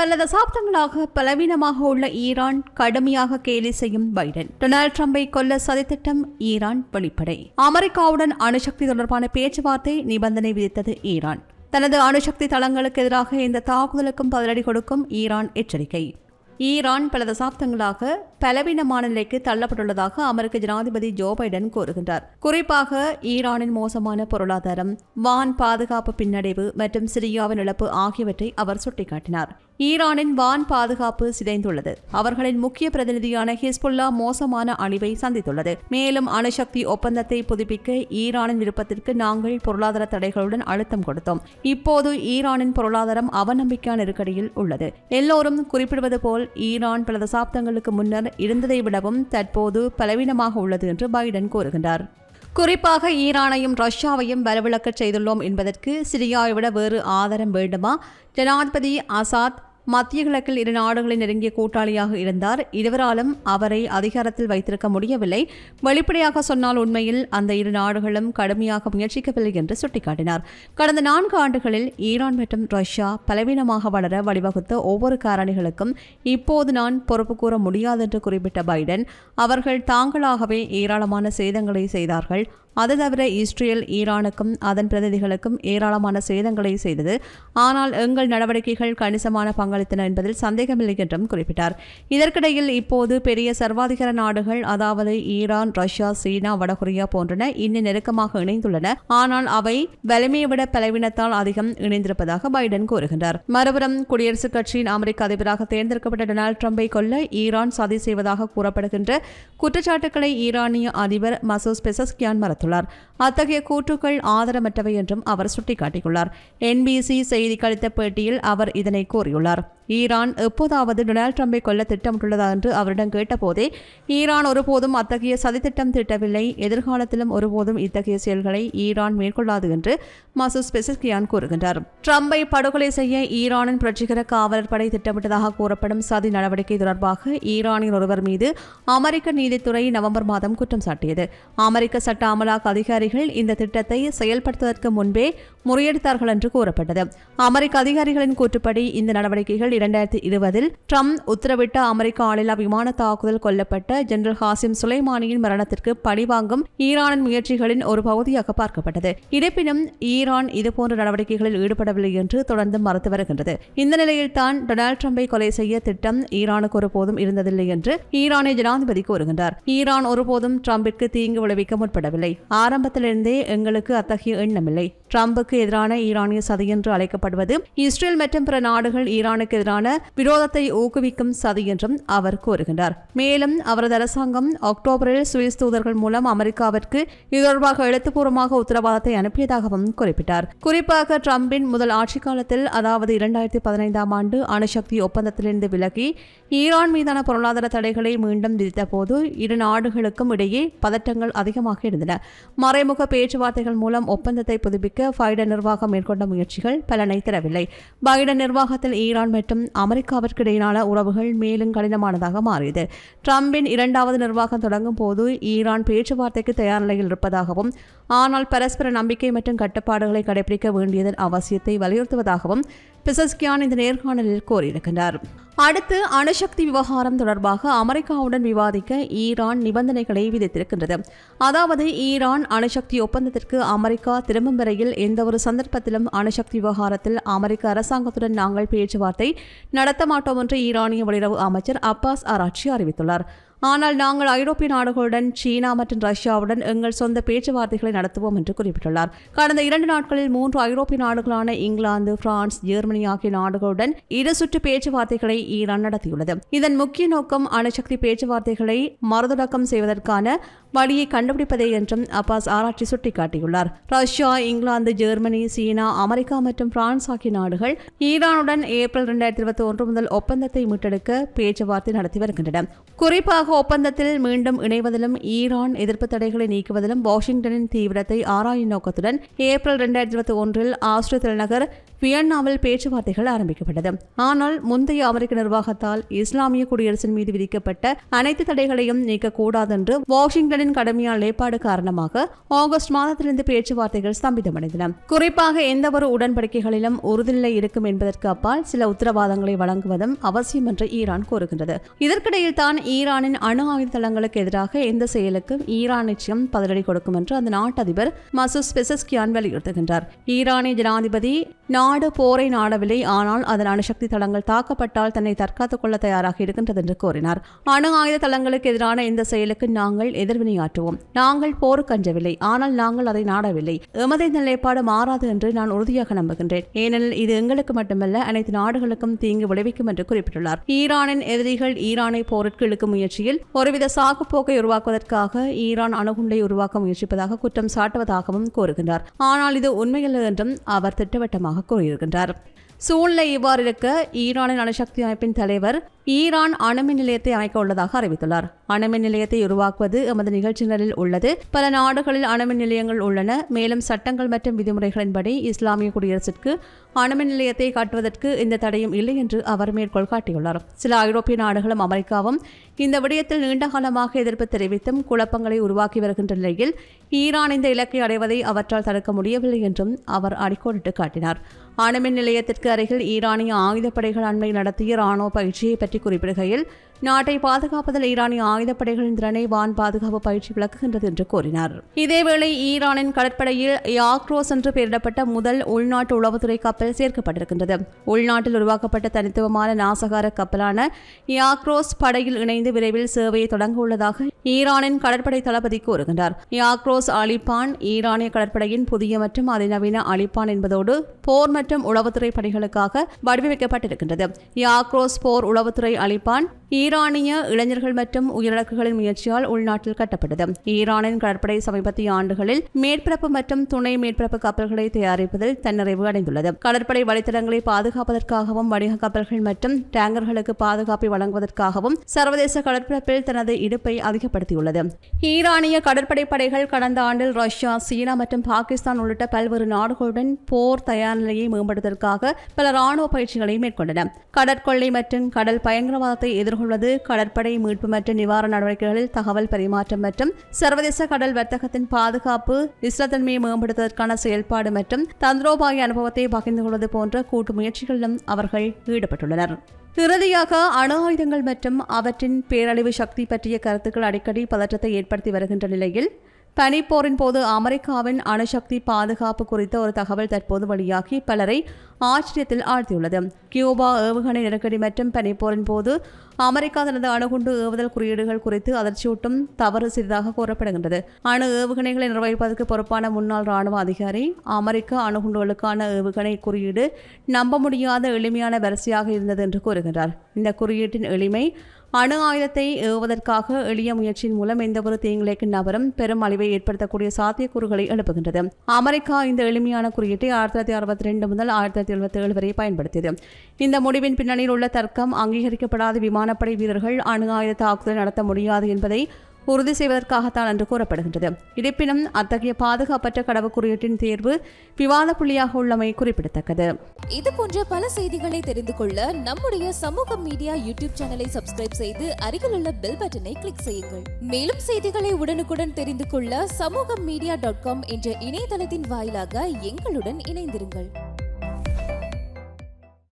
பல தசாப்தங்களாக பலவீனமாக உள்ள ஈரான் கடுமையாக கேலி செய்யும் பைடன். டொனால்டு டிரம்பை கொல்ல சதித்திட்டம் ஈரான் வெளிப்படை. அமெரிக்காவுடன் அணுசக்தி தொடர்பான பேச்சுவார்த்தை நிபந்தனை விதித்தது ஈரான். தனது அணுசக்தி தளங்களுக்கு எதிராக இந்த தாக்குதலுக்கும் பதிலடி கொடுக்கும் ஈரான் எச்சரிக்கை. ஈரான் பல தசாப்தங்களாக பலவீனமான நிலைக்கு தள்ளப்பட்டுள்ளதாக அமெரிக்க ஜனாதிபதி ஜோ பைடன் கூறுகின்றார். குறிப்பாக ஈரானின் மோசமான பொருளாதாரம் வான் பாதுகாப்பு பின்னடைவு மற்றும் சிரியாவின் இழப்பு ஆகியவற்றை அவர் சுட்டிக்காட்டினார். ஈரானின் வான் பாதுகாப்பு சிதைந்துள்ளது. அவர்களின் முக்கிய பிரதிநிதியான ஹிஸ்புல்லா மோசமான அழிவை சந்தித்துள்ளது. மேலும் அணுசக்தி ஒப்பந்தத்தை புதுப்பிக்க ஈரானின் விருப்பத்திற்கு நாங்கள் பொருளாதார தடைகளுடன் அழுத்தம் கொடுத்தோம். இப்போது ஈரானின் பொருளாதாரம் அவநம்பிக்கையான நெருக்கடியில் உள்ளது. எல்லோரும் குறிப்பிடுவது போல் ஈரான் பல தசாப்தங்களுக்கு முன்னர் இருந்ததை விடவும் தற்போது பலவீனமாக உள்ளது என்று பைடன் கூறுகின்றார். குறிப்பாக ஈரானையும் ரஷ்யாவையும் வலுவிழக்கச் செய்துள்ளோம் என்பதற்கு சிரியாவை விட வேறு ஆதாரம் வேண்டுமா? ஜனாதிபதி ஆசாத் மத்திய கிழக்கில் இரு நாடுகளின் நெருங்கிய கூட்டாளியாக இருந்தார். இருவராலும் அவரை அதிகாரத்தில் வைத்திருக்க முடியவில்லை. வெளிப்படையாக சொன்னால் உண்மையில் அந்த இரு நாடுகளும் கடுமையாக முயற்சிக்கவில்லை என்று சுட்டிக்காட்டினார். கடந்த நான்கு ஆண்டுகளில் ஈரான் மற்றும் ரஷ்யா பலவீனமாக வளர வழிவகுத்த ஒவ்வொரு காரணிகளுக்கும் இப்போது நான் பொறுப்பு கூற முடியாது என்று குறிப்பிட்ட பைடன் அவர்கள் தாங்களாகவே ஏராளமான சேதங்களை செய்தார்கள். அது தவிர இஸ்ரேல் ஈரானுக்கும் அதன் பிரதிநிதிகளுக்கும் ஏராளமான சேதங்களை செய்தது. ஆனால் எங்கள் நடவடிக்கைகள் கணிசமான பங்களித்தன என்பதில் சந்தேகமில்லை என்றும் குறிப்பிட்டார். இதற்கிடையில் இப்போது பெரிய சர்வாதிகார நாடுகள் அதாவது ஈரான் ரஷ்யா சீனா வடகொரியா போன்றன இன்னும் நெருக்கமாக இணைந்துள்ளன. ஆனால் அவை வலிமையை விட பலவீனத்தால் அதிகம் இணைந்திருப்பதாக பைடன் கூறுகின்றார். மறுபுறம் குடியரசுக் கட்சியின் அமெரிக்க அதிபராக தேர்ந்தெடுக்கப்பட்ட டொனால்டு ட்ரம்பை கொல்ல ஈரான் சதி செய்வதாக கூறப்படுகின்ற குற்றச்சாட்டுக்களை ஈரானிய அதிபர் மசூஸ் பெசஸ்கியான் மறுத்துள்ளார். அத்தகைய கூற்றுக்கள் ஆதரமற்றவை என்றும் அவர் சுட்டிக்காட்டியுள்ளார். என்பிசி செய்தி அளித்த பேட்டியில் அவர் இதனை கூறியுள்ளார். ஈரான் எப்போதாவது டொனால்ட் ட்ரம்பை கொல்ல திட்டமிட்டுள்ளதா என்று அவரிடம் கேட்டபோதே ஈரான் ஒருபோதும் அத்தகைய சதித்திட்டம் திட்டவில்லை. எதிர்காலத்திலும் ஒருபோதும் இத்தகைய செயல்களை ஈரான் மேற்கொள்ளாது என்று மசூஸ் பெசிஸ்கியான் கூறுகின்றார். ட்ரம்பை படுகொலை செய்ய ஈரானின் புரட்சிகர காவலர் படை திட்டமிட்டதாக கூறப்படும் சதி நடவடிக்கை தொடர்பாக ஈரானின் ஒருவர் மீது அமெரிக்க நீதித்துறை நவம்பர் மாதம் குற்றம் சாட்டியது. அமெரிக்க சட்ட அமலாக்க அதிகாரிகள் இந்த திட்டத்தை செயல்படுத்துவதற்கு முன்பே முறியடித்தார்கள் என்று கூறப்பட்டது. அமெரிக்க அதிகாரிகளின் கூற்றுப்படி இந்த நடவடிக்கைகள் இரண்டாயிரத்தி இருபதில் ட்ரம்ப் உத்தரவிட்ட அமெரிக்க ஆளில்லா விமான தாக்குதல் கொல்லப்பட்ட ஜெனரல் ஹாசிம் சுலைமானியின் மரணத்திற்கு பழிவாங்கும் ஈரானின் முயற்சிகளின் ஒரு பகுதியாக பார்க்கப்பட்டது. இருப்பினும் ஈரான் இதுபோன்ற நடவடிக்கைகளில் ஈடுபடவில்லை என்று தொடர்ந்து மறுத்து வருகின்றது. இந்த நிலையில் தான் டொனால்டு ட்ரம்பை கொலை செய்ய திட்டம் ஈரானுக்கு ஒருபோதும் இருந்ததில்லை என்று ஈரானிய ஜனாதிபதி கூறுகின்றார். ஈரான் ஒருபோதும் ட்ரம்பிற்கு தீங்கு விளைவிக்க முற்படவில்லை. ஆரம்பத்திலிருந்தே எங்களுக்கு அத்தகைய எண்ணமில்லை. ட்ரம்புக்கு எதிரான ஈரானிய சதி என்று அழைக்கப்படுவது இஸ்ரேல் மற்றும் பிற நாடுகள் ஈரானுக்கு எதிரான விரோதத்தை ஊக்குவிக்கும் சதி என்றும் அவர் கூறுகின்றார். மேலும் அவரது அரசாங்கம் அக்டோபரில் சுவிஸ் தூதர்கள் மூலம் அமெரிக்காவிற்கு இது தொடர்பாக எழுத்துப்பூர்வமாக உத்தரவாதத்தை அனுப்பியதாகவும் குறிப்பிட்டார். குறிப்பாக ட்ரம்பின் முதல் ஆட்சிக்காலத்தில் அதாவது இரண்டாயிரத்தி பதினைந்தாம் ஆண்டு அணுசக்தி ஒப்பந்தத்திலிருந்து விலகி ஈரான் மீதான பொருளாதார தடைகளை மீண்டும் விதித்தபோது இரு நாடுகளுக்கும் இடையே பதட்டங்கள் அதிகமாக இருந்தன. மறைமுக பேச்சுவார்த்தைகள் மூலம் ஒப்பந்தத்தை புதுப்பிக்க பைடன் நிர்வாகம் மேற்கொண்ட முயற்சிகள் பலனை தரவில்லை. பைடன் நிர்வாகத்தில் ஈரான் மற்றும் அமெரிக்காவிற்கு இடையிலான உறவுகள் மேலும் கடினமானதாக மாறியது. டிரம்பின் இரண்டாவது நிர்வாகம் தொடங்கும் போது ஈரான் பேச்சுவார்த்தைக்கு தயார் நிலையில் இருப்பதாகவும் ஆனால் பரஸ்பர நம்பிக்கை மற்றும் கட்டுப்பாடுகளை கடைபிடிக்க வேண்டியதன் அவசியத்தை வலியுறுத்துவதாகவும் பிசஸ்கியான் இந்த நேர்காணலில் கோரியிருக்கிறார் அடுத்து அணுசக்தி விவகாரம் தொடர்பாக அமெரிக்காவுடன் விவாதிக்க ஈரான் நிபந்தனைகளை விதித்திருக்கின்றது. அதாவது ஈரான் அணுசக்தி ஒப்பந்தத்திற்கு அமெரிக்கா திரும்பும் வரையில் எந்த ஒரு சந்தர்ப்பத்திலும் அணுசக்தி விவகாரத்தில் அமெரிக்க அரசாங்கத்துடன் நாங்கள் பேச்சுவார்த்தை நடத்த மாட்டோம் என்று ஈரானிய வெளியுறவு அமைச்சர் அப்பாஸ் ஆராய்ச்சி அறிவித்துள்ளார். ஆனால் நாங்கள் ஐரோப்பிய நாடுகளுடன் சீனா மற்றும் ரஷ்யாவுடன் எங்கள் சொந்த பேச்சுவார்த்தைகளை நடத்துவோம் என்று குறிப்பிட்டுள்ளார். கடந்த இரண்டு நாட்களில் மூன்று ஐரோப்பிய நாடுகளான இங்கிலாந்து பிரான்ஸ் ஜெர்மனி ஆகிய நாடுகளுடன் இரு சுற்று பேச்சுவார்த்தைகளை ஈரான் நடத்தியுள்ளது. இதன் முக்கிய நோக்கம் அணுசக்தி பேச்சுவார்த்தைகளை மறுதொடக்கம் செய்வதற்கான வழியை கண்டுபிடிப்பதே என்றும் அப்பாஸ் ஆராய்ச்சி சுட்டிக்காட்டியுள்ளார். Russia England Germany China America மற்றும் பிரான்ஸ் ஆகிய நாடுகள் ஈரானுடன் ஏப்ரல் இரண்டாயிரத்தி இருபத்தி ஒன்று முதல் ஒப்பந்தத்தை மீட்டெடுக்க பேச்சுவார்த்தை நடத்தி வருகின்றன. குறிப்பாக ஒப்பந்தத்தில் மீண்டும் இணைவதிலும் ஈரான் எதிர்ப்பு தடைகளை நீக்குவதிலும் வாஷிங்டனின் தீவிரத்தை ஆராயும் நோக்கத்துடன் ஏப்ரல் இரண்டாயிரத்தி இருபத்தி ஒன்றில் ஆஸ்திரிய தலைநகர் வியன்னாவில் பேச்சுவார்த்தைகள் ஆரம்பிக்கப்பட்டது. ஆனால் முந்தைய அமெரிக்க நிர்வாகத்தால் இஸ்லாமிய குடியரசின் மீது விதிக்கப்பட்ட அனைத்து தடைகளையும் நீக்கக்கூடாதென்று வாஷிங்டனின் கடுமையான நிலைப்பாடு காரணமாக ஆகஸ்ட் மாதத்திலிருந்து பேச்சுவார்த்தைகள் ஸ்தம்பிதமடைந்தன. குறிப்பாக எந்தவொரு உடன்படிக்கைகளிலும் உறுதிநிலை இருக்கும் என்பதற்கு அப்பால் சில உத்தரவாதங்களை வழங்குவதும் அவசியம் என்று ஈரான் கூறுகின்றது. இதற்கிடையில் தான் ஈரானின் அணு ஆயுத தளங்களுக்கு எதிராக எந்த செயலுக்கும் ஈரான் நிச்சயம் பதிலடி கொடுக்கும் என்று அந்த நாட்டு அதிபர் மசூஸ் பெசஸ்கியான் வலியுறுத்துகின்றார். ஈரானிய ஜனாதிபதி நாடு போரை நாடவில்லை. ஆனால் அதன் அணுசக்தி தளங்கள் தாக்கப்பட்டால் தன்னை தற்காத்துக் கொள்ள தயாராக இருக்கின்றது என்று கூறினார். அணு ஆயுத தளங்களுக்கு எதிரான இந்த செயலுக்கு நாங்கள் எதிர்வினையாற்றுவோம். நாங்கள் போருக்கு அஞ்சவில்லை ஆனால் நாங்கள் அதை நாடவில்லை. எமது நிலைப்பாடு மாறாது என்று நான் உறுதியாக நம்புகின்றேன். ஏனெனில் இது எங்களுக்கு மட்டுமல்ல அனைத்து நாடுகளுக்கும் தீங்கு விளைவிக்கும் என்று குறிப்பிட்டுள்ளார். ஈரானின் எதிரிகள் ஈரானை போருக்கு இழுக்கும் முயற்சியில் ஒருவித சாக்குப்போக்கை உருவாக்குவதற்காக ஈரான் அணுகுண்டை உருவாக்க முயற்சிப்பதாக குற்றம் சாட்டுவதாகவும் கூறுகின்றார். ஆனால் இது உண்மையல்ல என்றும் அவர் திட்டவட்டமாக கூறியிருக்கின்றார். சூழ்நிலை இவ்வாறு இருக்க ஈரானின் அணுசக்தி அமைப்பின் தலைவர் ஈரான் அணுமின் நிலையத்தை அமைக்க உள்ளதாக அறிவித்துள்ளார். அணுமின் நிலையத்தை உருவாக்குவது எமது நிகழ்ச்சிகளில் உள்ளது. பல நாடுகளில் அணுமின் நிலையங்கள் உள்ளன. மேலும் சட்டங்கள் மற்றும் விதிமுறைகளின்படி இஸ்லாமிய குடியரசிற்கு அணுமின் நிலையத்தை காட்டுவதற்கு இந்த தடையும் இல்லை என்று அவர் மேற்கோள் காட்டியுள்ளார். சில ஐரோப்பிய நாடுகளும் அமெரிக்காவும் இந்த விடயத்தில் நீண்ட காலமாக எதிர்ப்பு தெரிவித்தும் குழப்பங்களை உருவாக்கி வருகின்ற நிலையில் ஈரான் இந்த இலக்கை அடைவதை அவற்றால் தடுக்க முடியவில்லை என்றும் அவர் அடிக்கோடிட்டு காட்டினார். அணுமின் நிலையத்திற்கு அருகில் ஈரானிய ஆயுதப்படைகள் அண்மையில் நடத்திய ராணுவ பயிற்சியை பற்றி குறிப்பிடுகையில் நாட்டை பாதுகாப்பதில் ஈரானிய ஆயுதப்படைகளின் திறனை வான் பாதுகாப்பு பயிற்சி விளக்குகின்றது என்று கூறினார். இதேவேளை ஈரானின் கடற்படையில் யாக்ரோஸ் என்று பெயரிடப்பட்ட முதல் உள்நாட்டு உளவுத்துறை கப்பல் சேர்க்கப்பட்டிருக்கின்றது. உள்நாட்டில் உருவாக்கப்பட்ட தனித்துவமான நாசகார கப்பலான யாக்ரோஸ் படையில் இணைந்து விரைவில் சேவையை தொடங்க உள்ளதாக ஈரானின் கடற்படை தளபதி கூறுகின்றார். யாக்ரோஸ் அலிபான் ஈரானிய கடற்படையின் புதிய மற்றும் அதிநவீன அலிபான் என்பதோடு போர் மற்றும் உளவுத்துறை பணிகளுக்காக வடிவமைக்கப்பட்டிருக்கின்றது. யாக்ரோஸ் போர் உளவுத்துறை அலிபான் ஈரானிய இளைஞர்கள் மற்றும் உயிரிழக்குகளின் முயற்சியால் உள்நாட்டில் கட்டப்பட்டது. ஈரானின் கடற்படை சமீபத்திய ஆண்டுகளில் மேற்பரப்பு மற்றும் துணை மேற்பரப்பு கப்பல்களை தயாரிப்பதில் தன்னிறைவு அடைந்துள்ளது. கடற்படை வழித்தடங்களை பாதுகாப்பதற்காகவும் வணிக கப்பல்கள் மற்றும் டேங்கர்களுக்கு பாதுகாப்பை வழங்குவதற்காகவும் சர்வதேச கடற்பரப்பில் தனது இடுப்பை அதிகப்படுத்தியுள்ளது. ஈரானிய கடற்படை படைகள் கடந்த ஆண்டில் ரஷ்யா சீனா மற்றும் பாகிஸ்தான் உள்ளிட்ட பல்வேறு நாடுகளுடன் போர் தயார் நிலையை மேம்படுத்துவதற்காக பல ராணுவ பயிற்சிகளை மேற்கொண்டன. கடற்கொள்ளை மற்றும் கடல் பயங்கரவாதத்தை எதிர்கொள்வது கடற்படை மீட்பு மற்றும் நிவாரண நடவடிக்கைகளில் தகவல் பரிமாற்றம் மற்றும் சர்வதேச கடல் வர்த்தகத்தின் பாதுகாப்பு நிஸ்லத்தன்மையை மேம்படுத்துவதற்கான செயல்பாடு மற்றும் தந்திரோபாய அனுபவத்தை பகிர்ந்து கொள்வது போன்ற கூட்டு முயற்சிகளிலும் அவர்கள் ஈடுபட்டுள்ளனர். இறுதியாக அணு ஆயுதங்கள் மற்றும் அவற்றின் பேரழிவு சக்தி பற்றிய கருத்துக்கள் அடிக்கடி பதற்றத்தை ஏற்படுத்தி வருகின்ற நிலையில் பனிப்போரின் போது அமெரிக்காவின் அணுசக்தி பாதுகாப்பு குறித்த ஒரு தகவல் தற்போது வெளியாகி பலரை ஆச்சரியத்தில் ஆழ்த்தியுள்ளது. கியூபா ஏவுகணை நெருக்கடி மற்றும் பனிப்போரின் போது அமெரிக்கா தனது அணுகுண்டு ஏவுதல் குறியீடுகள் குறித்து அதிர்ச்சியூட்டும் தவறு சிறிதாக கூறப்படுகின்றது. அணு ஏவுகணைகளை நிர்வகிப்பதற்கு பொறுப்பான முன்னாள் ராணுவ அதிகாரி அமெரிக்க அணுகுண்டுகளுக்கான ஏவுகணை குறியீடு நம்ப முடியாத எளிமையான வரிசையாக இருந்தது என்று கூறுகின்றார். இந்த குறியீட்டின் எளிமை அணு ஆயுதத்தை ஏவுவதற்காக எளிய முயற்சியின் மூலம் எந்தவொரு தீங்கிழைக்கும் நபரும் பெரும் அழிவை ஏற்படுத்தக்கூடிய சாத்தியக்கூறுகளை எழுப்புகின்றது. அமெரிக்கா இந்த எளிமையான குறியீட்டை ஆயிரத்தி தொள்ளாயிரத்தி அறுபத்தி ரெண்டு முதல் ஆயிரத்தி தொள்ளாயிரத்தி எழுபத்தி ஏழு வரை பயன்படுத்தியது. இந்த முடிவின் பின்னணியில் உள்ள தர்க்கம் அங்கீகரிக்கப்படாத விமானப்படை வீரர்கள் அணு ஆயுத தாக்குதல் நடத்த முடியாது என்பதை உறுதி செய்வதற்காகத்தான் என்று கூறப்படுகின்றது. இருப்பினும் அத்தகைய பாதுகாப்பற்ற கடவு குறியீட்டின் தேர்வு விவாத புள்ளியாக உள்ளமை குறிப்பிடத்தக்கது. இது போன்ற பல செய்திகளை தெரிந்து கொள்ள நம்முடைய சமூக மீடியா யூடியூப் சேனலை சப்ஸ்கிரைப் செய்து அருகில் உள்ள பெல் பட்டனை கிளிக் செய்யுங்கள். மேலும் செய்திகளை உடனுக்குடன் தெரிந்து கொள்ள சமூக மீடியா டாட் காம் என்ற இணையதளத்தின் வாயிலாக எங்களுடன் இணைந்திருங்கள்.